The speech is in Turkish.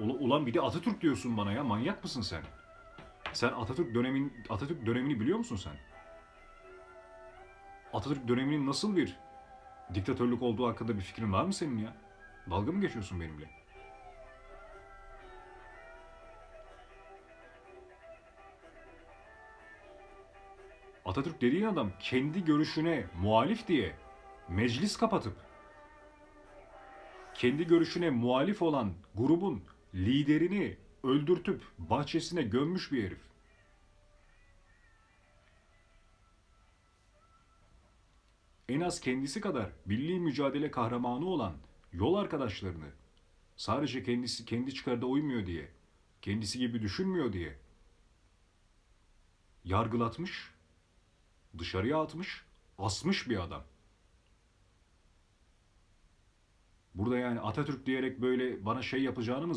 Ula- Ulan bir de Atatürk diyorsun bana ya. Manyak mısın sen? Sen Atatürk dönemin Atatürk dönemini biliyor musun sen? Atatürk döneminin nasıl bir diktatörlük olduğu hakkında bir fikrin var mı senin ya? Dalga mı geçiyorsun benimle? Atatürk dediğin adam kendi görüşüne muhalif diye meclis kapatıp kendi görüşüne muhalif olan grubun liderini öldürtüp bahçesine gömmüş bir herif. En az kendisi kadar milli mücadele kahramanı olan yol arkadaşlarını sadece kendisi kendi çıkarda uymuyor diye, kendisi gibi düşünmüyor diye yargılatmış, dışarıya atmış, asmış bir adam. Burada yani Atatürk diyerek böyle bana şey yapacağını mı